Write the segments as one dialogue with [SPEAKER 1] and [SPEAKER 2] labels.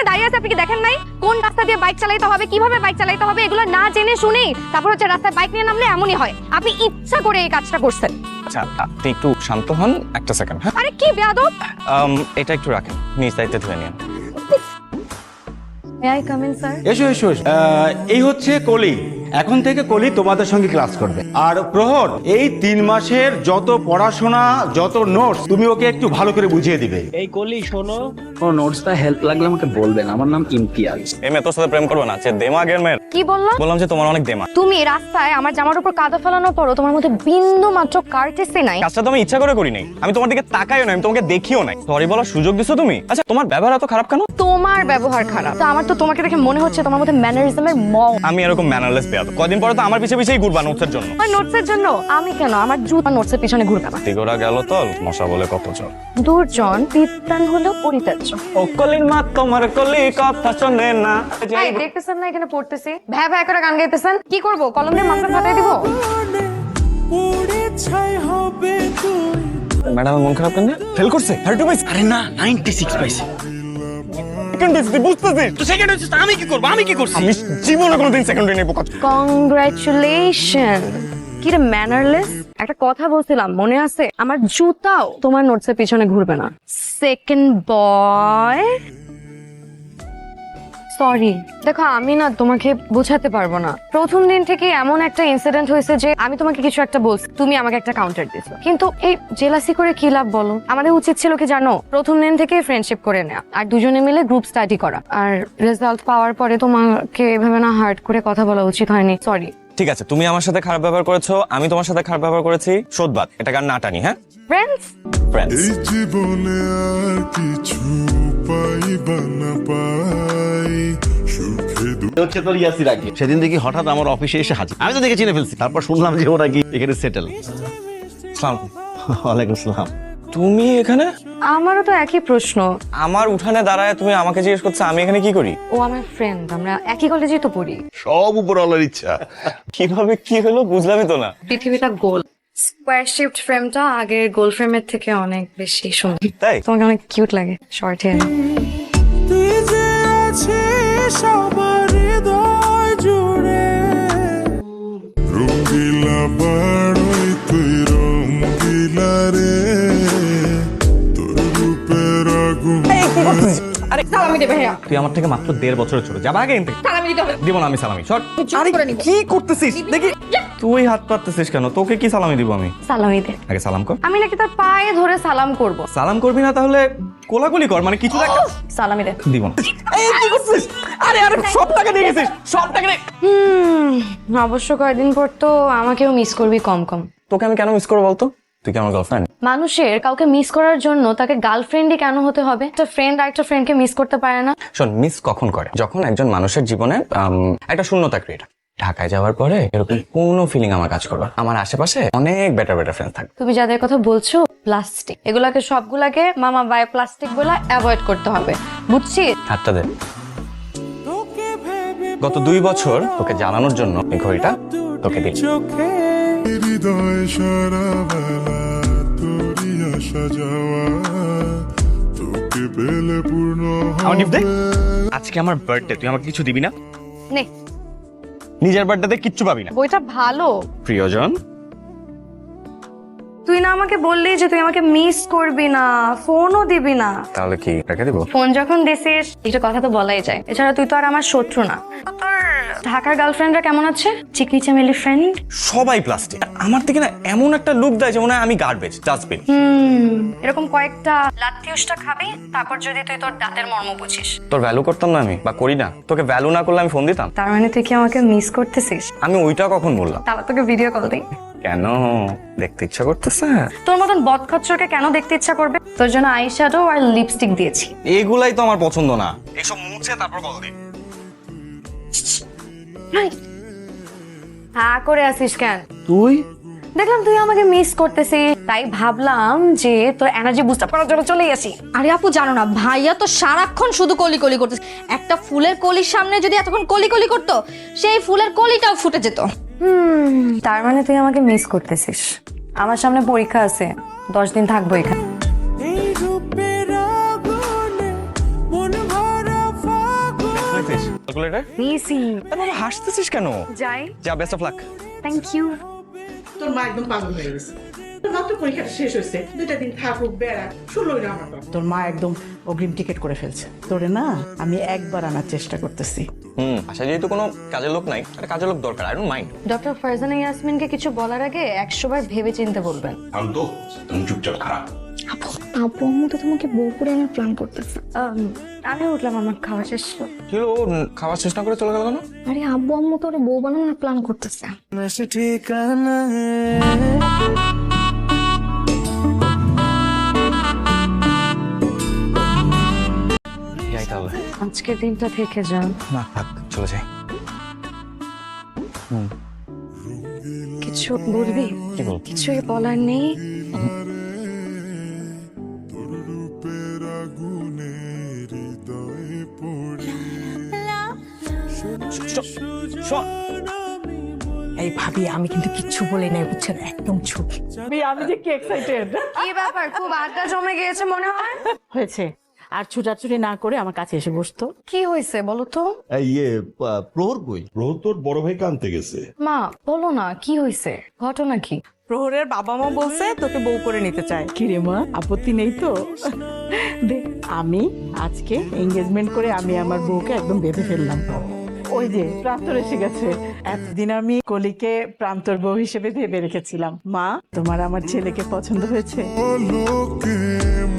[SPEAKER 1] এখানে দাঁড়িয়ে আছে আপনি কি দেখেন নাই? কোন রাস্তা দিয়ে বাইক চালাতে হবে কীভাবে বাইক চালাইতে হবে এগুলো না জেনে শুনেই তারপর হচ্ছে রাস্তায় বাইক নিয়ে নামলে এমনই হয়। আপনি ইচ্ছা করে এই কাজটা করছেন।
[SPEAKER 2] আচ্ছা আপনি একটু শান্ত হন একটা সেকেন্ড হ্যাঁ?
[SPEAKER 1] আরে কি বেয়াদব!
[SPEAKER 2] এটা একটু রাখেন নিজ দায়িত্বে ধরে নিন।
[SPEAKER 1] আই কাম ইন স্যার
[SPEAKER 3] এসো এসো এসো। আহ, এই হচ্ছে কলি। এখন থেকে কলি তোমাদের সঙ্গে ক্লাস করবে। আর প্রহর এই তিন মাসের যত পড়াশোনা যত নোটস তুমি ওকে একটু ভালো করে বুঝিয়ে দিবে।
[SPEAKER 4] এই কলি শোনো। কোনো নোটসটা হেল্প লাগলে আমাকে বলবেন আমার নাম ইমতিয়াজ।
[SPEAKER 2] এই মেয়ে তোর সাথে প্রেম করব না দেমাগের মেয়ের
[SPEAKER 1] কি বললাম
[SPEAKER 2] বললাম যে তোমার অনেক দেমাগ।
[SPEAKER 1] তুমি রাস্তায় আমার জামার উপর কাদা ফেলানোর পরও তোমার মধ্যে বিন্দু মাত্র কার্টেসি নাই।
[SPEAKER 2] কাজটা তো আমি ইচ্ছা করে করি নাই আমি তোমার দিকে তাকাইও না আমি তোমাকে দেখিও নাই। সরি বলার সুযোগ দিছো তুমি? আচ্ছা তোমার ব্যবহার এত খারাপ কেন?
[SPEAKER 1] তোমার ব্যবহার খারাপ। তো আমার তো তোমাকে দেখে মনে হচ্ছে তোমার মধ্যে ম্যানারিজমের ম
[SPEAKER 2] আমি এরকম ম্যানারলেস বেয়াদ কদিন পরে তো আমার পিছে পিছেই ঘুরবা নোটসের জন্য।
[SPEAKER 1] আমার নোটসের জন্য? আমি কেন? আমার জুত নোটসের পিছনে ঘুরবে না
[SPEAKER 2] তিগোরা গেল তো মশা বলে কত চল
[SPEAKER 1] দুর্জন বিদ্যান হলেও পরিত্যাজ্য।
[SPEAKER 2] ও কলির মা তোমার কলি কথা শোনে না।
[SPEAKER 1] এই দেখতেছেন না এখানে পড়তেছি? ভ্যা ভ্যা করে গান গাইতেছেন? কি করব? কলম দিয়ে মাথা ফাটাই দিব?
[SPEAKER 2] ম্যাডাম মন খারাপ কেন? ফেল করছে? থার্টি পাইছে?
[SPEAKER 4] আরে না নাইনটি সিক্স পাইছে।
[SPEAKER 2] সেকেন্ড পাইছে বুঝতেছি
[SPEAKER 4] তো সেকেন্ড হচ্ছে আমি কি করব? আমি কি করছি?
[SPEAKER 2] আমি জীবনে কোনোদিন সেকেন্ড নেব কত
[SPEAKER 1] কংগ্রাচুলেশন কি রে ম্যানারলেস একটা কথা বলছিলাম মনে আছে? আমার জুতাও তোমার নোটসের পিছনে ঘুরবে না। সেকেন্ড বয় সরি দেখো, আমি না তোমাকে বোঝাতে পারব না। প্রথম দিন থেকে এমন একটা ইনসিডেন্ট হয়েছে যে আমি তোমাকে কিছু একটা বলছি, তুমি আমাকে একটা কাউন্টার দিছো কিন্তু এই জেলাসি করে কি লাভ বলো? আমাদের উচিত ছিল কি জানো, প্রথম দিন থেকে ফ্রেন্ডশিপ করে নেওয়া আর দুজনে মিলে গ্রুপ স্টাডি করা। আর রেজাল্ট পাওয়ার পরে তোমাকে এভাবে না হার্ট করে কথা বলা উচিত হয়নি। সরি
[SPEAKER 2] ঠিক আছে তুমি আমার সাথে খারাপ ব্যবহার করেছ আমি তোমার সাথে খারাপ ব্যবহার করেছি। শোধবাদ এটা গান না টানি হ্যাঁ?
[SPEAKER 1] ফ্রেন্ডস
[SPEAKER 2] ফ্রেন্ডস
[SPEAKER 5] এই জীবনে আর কিছু পাইবা না পাই
[SPEAKER 6] হচ্ছে তোর ইয়াসির আগে। সেদিন দেখি হঠাৎ আমার অফিসে এসে হাজির। আমি তো দেখে চিনে ফেলছি। তারপর শুনলাম যে ওরা কি এখানে সেটেল ওয়ালাইকুম আসসালাম
[SPEAKER 2] তুমি এখানে?
[SPEAKER 1] আমারও তো একই প্রশ্ন।
[SPEAKER 2] আমার উঠানে দাঁড়ায় তুমি আমাকে জিজ্ঞেস করছ আমি এখানে কি করি?
[SPEAKER 1] ও আমার ফ্রেন্ড আমরা একই কলেজেই তো পড়ি।
[SPEAKER 5] সব উপর উপরওয়ালার ইচ্ছা।
[SPEAKER 2] কীভাবে কি হলো বুঝলামই তো না।
[SPEAKER 1] পৃথিবীটা গোল। স্কোয়ার শেপড ফ্রেমটা আগের গোল ফ্রেমের থেকে অনেক বেশি সুন্দর।
[SPEAKER 2] তাই?
[SPEAKER 1] তোমাকে অনেক কিউট লাগে শর্ট হেয়ার
[SPEAKER 7] তুই যে আছিস আমার
[SPEAKER 1] আরে সালামি দেবে ভাইয়া।
[SPEAKER 2] তুই আমার থেকে মাত্র দেড় বছরের ছোট যাবা আগে এনতে
[SPEAKER 1] সালামি দিতে হবে।
[SPEAKER 2] দিব না আমি সালামি শট
[SPEAKER 1] আরে
[SPEAKER 2] কি করতেছিস? দেখি। তুই হাত পাততেছিস কেন? তোকে কি সালামি দিব আমি?
[SPEAKER 1] সালামি দে।
[SPEAKER 2] আগে সালাম কর।
[SPEAKER 1] আমি নাকি তার পায়ে ধরে সালাম করব।
[SPEAKER 2] সালাম করবি না তাহলে কোলাকুলি কর মানে কিছু একটা
[SPEAKER 1] সালামি দে।
[SPEAKER 2] দিব না। এই কি করছিস? আরে আরে সব টাকা দিয়ে গেছিস সব টাকা
[SPEAKER 1] হুম অবশ্য কয়েকদিন পর তো আমাকেও মিস করবি কম কম।
[SPEAKER 2] তোকে আমি কেন মিস করব বলতো? তুই কি আমার গার্লফ্রেন্ড
[SPEAKER 1] মানুষের কাউকে মিস করার জন্য তাকে গার্লফ্রেন্ডই কেন হতে হবে? একটা ফ্রেন্ড আরেকটা ফ্রেন্ডকে মিস করতে পারে না।
[SPEAKER 2] শোন মিস কখন করে? যখন একজন মানুষের জীবনে একটা শূন্যতা ক্রিয়েট ঢাকায় যাওয়ার পরে এরকম কোনো ফিলিং আমার কাজ করবে না। আমার আশেপাশে অনেক বেটার বেটার ফ্রেন্ড থাকবে।
[SPEAKER 1] তুমি যাদের কথা বলছো প্লাস্টিক এগুলাকে সবগুলাকে মামা বাই প্লাস্টিকগুলা অ্যাভয়েড করতে হবে। বুঝছি?
[SPEAKER 2] হাতটা দে। গত দুই বছর তোকে জানানোর জন্য এই ঘড়িটা তোকে দিই
[SPEAKER 7] চোখে
[SPEAKER 5] হৃদয় সারাবেলা তোরই আসা যাওয়া। তোকে পেলে পূর্ণ
[SPEAKER 2] আমার দে। আজকে আমার বার্থডে তুই আমাকে কিছু দিবি না?
[SPEAKER 1] নে।
[SPEAKER 2] নিজের বার্থডেতে কিচ্ছু পাবি না।
[SPEAKER 1] বইটা ভালো।
[SPEAKER 2] প্রিয়জন
[SPEAKER 1] তুই না আমাকে বললি যে তুই আমাকে মিস করবি না ফোনও দিবি না।
[SPEAKER 2] তাহলে কি রেখে দিব?
[SPEAKER 1] ফোন যখন দিছিস একটা কথা তো বলাই যায়। এছাড়া তুই তো আর আমার শত্রু না। তোর ঢাকার গার্লফ্রেন্ডরা কেমন আছে? চিকনি চামেলি ফ্রেন্ড
[SPEAKER 2] সবাই প্লাস্টিক আমার থেকে না এমন একটা লুক দেয় যেমন আমি গার্বেজ ডাস্টবিন
[SPEAKER 1] হুম এরকম কয়েকটা লাত্তিউসটা খাবি তারপর যদি তুই তোর দাঁতের মর্ম বুঝিস।
[SPEAKER 2] তোর ভ্যালু করতাম না আমি বা করি না। তোকে ভ্যালু না করলে আমি ফোন দিতাম।
[SPEAKER 1] তার মানে তুই কি আমাকে মিস করতেছিস?
[SPEAKER 2] আমি ওইটা কখন বললাম?
[SPEAKER 1] তাহলে তোকে ভিডিও কল দিই।
[SPEAKER 2] কেন? দেখতে ইচ্ছা করতেছে?
[SPEAKER 1] তোর মতন বদখচ্চরকে কেন দেখতে ইচ্ছা করবে? তোর জন্য আই শ্যাডো আর লিপস্টিক দিয়েছি।
[SPEAKER 2] এগুলাই তো আমার পছন্দ না। এইসব মুছে তারপর কল দিই
[SPEAKER 1] হ্যাঁ করে আসিস কেন?
[SPEAKER 6] তুই?
[SPEAKER 1] দেখলাম তুই আমাকে মিস করতেছিস। তাই ভাবলাম যে তোর এনার্জি বুস্ট আপ করার জন্য চলে আসি।
[SPEAKER 8] আরে আপু জানো না ভাইয়া তো সারাক্ষণ শুধু কলি কলি করতেছে। একটা ফুলের কলির সামনে যদি এতক্ষণ কলি কলি করতো সেই ফুলের কলিটাও ফুটে যেত।
[SPEAKER 1] তার মানে তুই আমাকে মিস করতেছিস। আমার সামনে পরীক্ষা আছে দশ দিন থাকব এখানে।
[SPEAKER 7] মন
[SPEAKER 2] হাসতেছিস কেন?
[SPEAKER 1] যাই।
[SPEAKER 2] যা best of luck
[SPEAKER 1] thank you
[SPEAKER 7] তোর মা একদম পাগল হয়ে গেছে। মাত্র পরীক্ষাটা শেষ হয়েছে। দুইটা দিন থাকুক বেড়া শুনলোই না আমার তোর মা একদম অগ্রিম টিকিট করে ফেলছে। তোরে না আমি একবার আনার চেষ্টা করতেছি।
[SPEAKER 2] হুম আশা যেহেতু কোনো কাজের লোক নাই। একটা কাজের লোক দরকার I don't mind
[SPEAKER 1] doctor Farzana ইয়াসমিনকে কিছু বলার আগে একশো বার ভেবে চিনতে বলবেন।
[SPEAKER 5] শান্ত তুমি চুপচাপ খারাপ।
[SPEAKER 8] আপু আম্মু তো তোমাকে বউ করে আনার প্ল্যান করতেছে।
[SPEAKER 1] আমি উঠলাম আমার খাওয়া শেষ।
[SPEAKER 2] কি হলো ও খাওয়ার চেষ্টা করে চলে গেল কেন?
[SPEAKER 8] আরে আব্বু আম্মু তো ওর বউ বানানোর প্ল্যান করতেছে।
[SPEAKER 2] যাই
[SPEAKER 1] আজকের দিনটা থেকে যান।
[SPEAKER 2] না থাক চলে যাই।
[SPEAKER 1] কিছু বলবি?
[SPEAKER 2] কি বল
[SPEAKER 1] কিছুই বলার নেই।
[SPEAKER 7] এই ভাবি আমি কিন্তু কিচ্ছু বলি নাই বুঝছেন? একদম চুপ। আমি যে কি এক্সাইটেড
[SPEAKER 1] কি ব্যাপার? খুব আড্ডা জমে গিয়েছে মনে হয়?
[SPEAKER 7] হয়েছে। আর ছুটাছুটি না করে আমার কাছে এসে বসতো।
[SPEAKER 1] কি হয়েছে বলো তো?
[SPEAKER 6] ইয়ে প্রহর কই?
[SPEAKER 5] প্রহর তোর বড় ভাইকে আনতে গেছে।
[SPEAKER 1] মা বলো না কি হয়েছে? ঘটনা কি?
[SPEAKER 7] প্রহরের বাবা মা বলছে তোকে বউ করে নিতে চায়। কি রে মা আপত্তি নেই তো? দেখ আমি আজকে এঙ্গেজমেন্ট করে আমি আমার বউকে একদম বেঁধে ফেললাম। ওই যে প্রান্তর এসে গেছে। এতদিন আমি কলিকে প্রান্তর বউ হিসেবে ভেবে রেখেছিলাম। মা তোমার আমার ছেলেকে পছন্দ হয়েছে।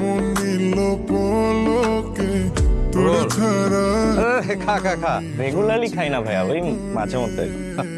[SPEAKER 5] মন নিল পলকে তোর ছাড়া
[SPEAKER 2] খা খা খা। রেগুলারলি খাই না ভাইয়া ওই মাঝে মধ্যে।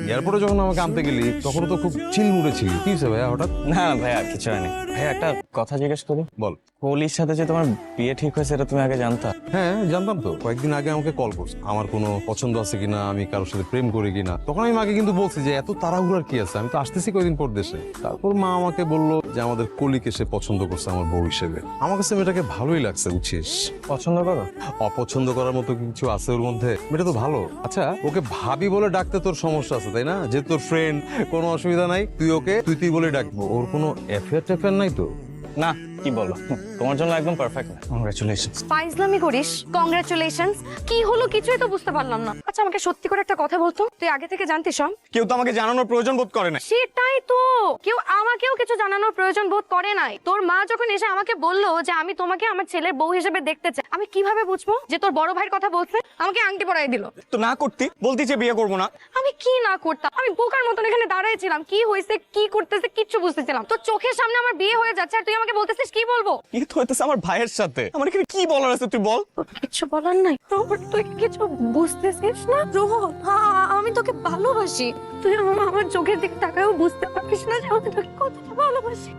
[SPEAKER 9] এয়ারপোর্টে যখন আমাকে আনতে গেলি তখন তো খুব চিল মুড়ে ছিলি। কি হয়েছে ভাইয়া হঠাৎ?
[SPEAKER 2] না না ভাইয়া কিছু হয়নি। ভাইয়া একটা কথা জিজ্ঞেস করি।
[SPEAKER 9] বল।
[SPEAKER 2] কোহলির সাথে যে তোমার বিয়ে ঠিক হয়েছে এটা তুমি আগে জানতা?
[SPEAKER 9] হ্যাঁ জানতাম তো। কয়েকদিন আগে আমাকে কল করছে। আমার কোনো পছন্দ আছে কিনা আমি কারোর সাথে প্রেম করি কিনা। তখন আমি মাকে কিন্তু বলছি যে এত তাড়াহুড়ার কি আছে? আমি তো আসতেছি কয়েকদিন পর দেশে। তারপর মা আমাকে বলল যে আমাদের কলিকে সে পছন্দ করছে আমার বউ হিসেবে। আমার কাছে মেয়েটাকে ভালোই লাগছে বুঝছিস?
[SPEAKER 2] পছন্দ করো?
[SPEAKER 9] অপছন্দ করার মতো কিছু আছে ওর মধ্যে? মেয়েটা তো ভালো। আচ্ছা ওকে ভাবি বলে ডাকতে তোর সমস্যা আছে, তাই না? যে তোর ফ্রেন্ড কোনো অসুবিধা নাই, তুই ওকে তুই তুই বলে ডাকবো। ওর কোনো অ্যাফেয়ার ট্যাফেয়ার নাই তো?
[SPEAKER 2] না কি বলো তোমার জন্য একদম পারফেক্ট না। কংগ্রেচুলেশন
[SPEAKER 1] ফাইজলামি করিস কংগ্রাচুলেশনস কি হলো কিছুই তো বুঝতে পারলাম না। আচ্ছা আমাকে সত্যি করে একটা কথা বলতো? তুই আগে থেকে জানতিস সব
[SPEAKER 2] কেউ তো আমাকে জানানোর প্রয়োজন বোধ করে না
[SPEAKER 1] সেটাই তো। কেউ আমাকেও কিছু জানানোর প্রয়োজন বোধ করে নাই। তোর মা যখন এসে আমাকে বলল যে আমি তোমাকে আমার ছেলের বউ হিসেবে দেখতে চাই আমি কীভাবে বুঝব যে তোর বড় ভাইয়ের কথা বলছে? আমাকে আংটি পরাই দিল।
[SPEAKER 2] তো না করতি বলতি যে বিয়ে করব না।
[SPEAKER 1] আমি কি না করতাম? আমি বোকার মতন এখানে দাঁড়াইছিলাম কি হয়েছে কি করতেছে কিচ্ছু বুঝতেছিলাম। তোর চোখের সামনে আমার বিয়ে হয়ে যাচ্ছে আর তুই আমাকে বলতেছিস কি বলব?
[SPEAKER 2] কি তো হইতেছে আমার ভাইয়ের সাথে? আমার এখানে কি বলার আছে তুই বল?
[SPEAKER 1] কিছু বলার নাই। রোহন তুই কিছু বুঝতেছিস না? রোহন হ্যাঁ আমি তোকে ভালোবাসি। তুই আমার আমার চোখের দিকে তাকাও বুঝতে পারছিস না যে আমি তোকে কতটা ভালোবাসি।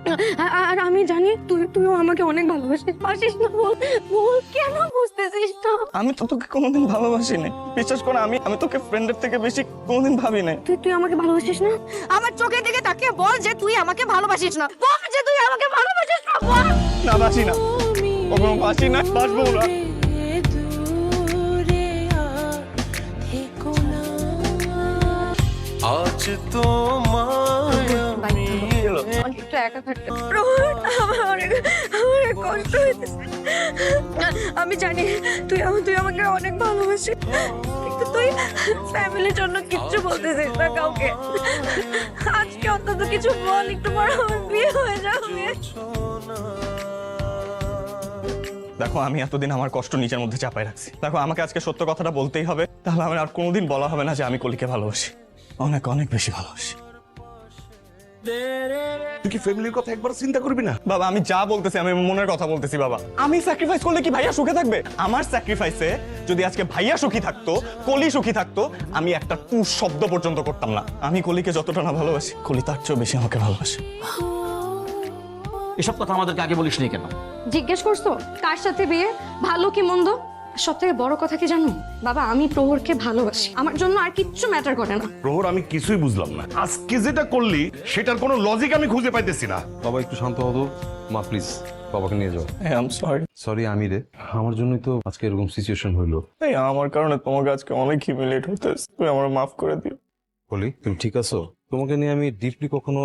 [SPEAKER 1] আর আমি জানি তুই তুইও আমাকে অনেক ভালোবাসিস। পারছিস না বল? বল কেন বুঝতেছিস না
[SPEAKER 2] আমি তো তোকে কোনোদিন ভালোবাসি না বিশ্বাস কর আমি আমি তোকে ফ্রেন্ডের থেকে বেশি কোনোদিন ভাবি না
[SPEAKER 1] তুই তুই আমাকে ভালোবাসিস না? আমার চোখের দিকে তাকিয়ে বল যে তুই আমাকে ভালোবাসিস না। বল যে তুই আমাকে ভালোবাসিস না বল।
[SPEAKER 2] না বাসি না। কখনো বাসি না বাসবো না।
[SPEAKER 7] আজ তোমায়
[SPEAKER 1] অনেকটা একা থাকতে আমার অনেক আমার কষ্ট হইতেছে। আমি জানি তুই তুই আমাকে অনেক ভালোবাসিস। কিন্তু তুই ফ্যামিলির জন্য কিচ্ছু বলতেছিস না কাউকে। আজকে অন্তত কিছু বল একটু আমার বিয়ে হয়ে যাবে।
[SPEAKER 2] দেখো আমি এতদিন আমার কষ্ট নিজের মধ্যে চাপায় রাখছি। দেখো আমাকে আজকে সত্য কথাটা বলতেই হবে তাহলে আমার আর কোনোদিন বলা হবে না যে আমি কলিকে ভালোবাসি। অনেক অনেক বেশি ভালোবাসি।
[SPEAKER 5] তুই কি ফ্যামিলির কথা একবার চিন্তা করবি না?
[SPEAKER 2] বাবা আমি যা বলতেছি আমি মনের কথা বলতেছি বাবা। আমি স্যাক্রিফাইস করলে কি ভাইয়া সুখে থাকবে? আমার স্যাক্রিফাইসে যদি আজকে ভাইয়া সুখী থাকতো কলি সুখী থাকতো আমি একটা টু শব্দ পর্যন্ত করতাম না। আমি কলিকে যতটা না ভালোবাসি কলি তার চেয়েও বেশি আমাকে ভালোবাসে।
[SPEAKER 6] এসব কথা আমাদেরকে আগে বলিস নি কেন?
[SPEAKER 1] জিজ্ঞেস করছ? কার সাথে বিয়ে? ভালো কি মন্দ? সব থেকে বড় কথা কি জানো? বাবা আমি প্রহরকে ভালোবাসি। আমার জন্য আর কিচ্ছু ম্যাটার করে না।
[SPEAKER 5] প্রহর আমি কিছুই বুঝলাম না। আজকে যেটা করলি সেটার কোনো লজিক আমি খুঁজে পাইতেছি না।
[SPEAKER 9] বাবা একটু শান্ত হতো মা প্লিজ বাবাকে নিয়ে যাও।
[SPEAKER 2] আই এম সরি
[SPEAKER 9] সরি আমি রে। আমার জন্যই তো আজকে এরকম সিচুয়েশন হইল।
[SPEAKER 2] এই আমার কারণে তোমাকে আজকে অনেক হিমিলেট হতেছে তুমি আমার মাফ করে দিও।
[SPEAKER 9] বলি তুমি ঠিক আছো? তোমাকে নিয়ে আমি ডিপলি কখনো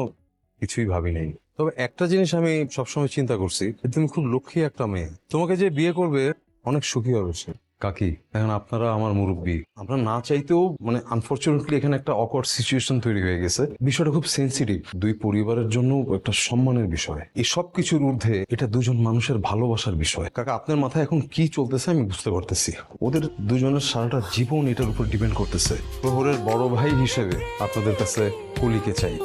[SPEAKER 9] কিছুই ভাবি নাই। তবে একটা জিনিস আমি সবসময় চিন্তা করছি তুমি খুব লক্ষ্মী একটা মেয়ে। তোমাকে যে বিয়ে করবে অনেক সুখী হবে সে। কাকি এখন আপনারা আমার মুরব্বী। আমরা না চাইতেও মানে আনফর্চুনেটলি এখানে একটা অকওয়ার্ড সিচুয়েশন তৈরি হয়ে গেছে। বিষয়টা খুব সেন্সিটিভ দুই পরিবারের জন্য একটা সম্মানের বিষয়। এই সব কিছুর ঊর্ধ্বে এটা দুজন মানুষের ভালোবাসার বিষয়। কাকা আপনার মাথায় এখন কি চলতেছে আমি বুঝতে পারতেছি। ওদের দুজনের সারাটা জীবন এটার উপর ডিপেন্ড করতেছে। প্রহরের বড় ভাই হিসেবে আপনাদের কাছে কলিকে চাই।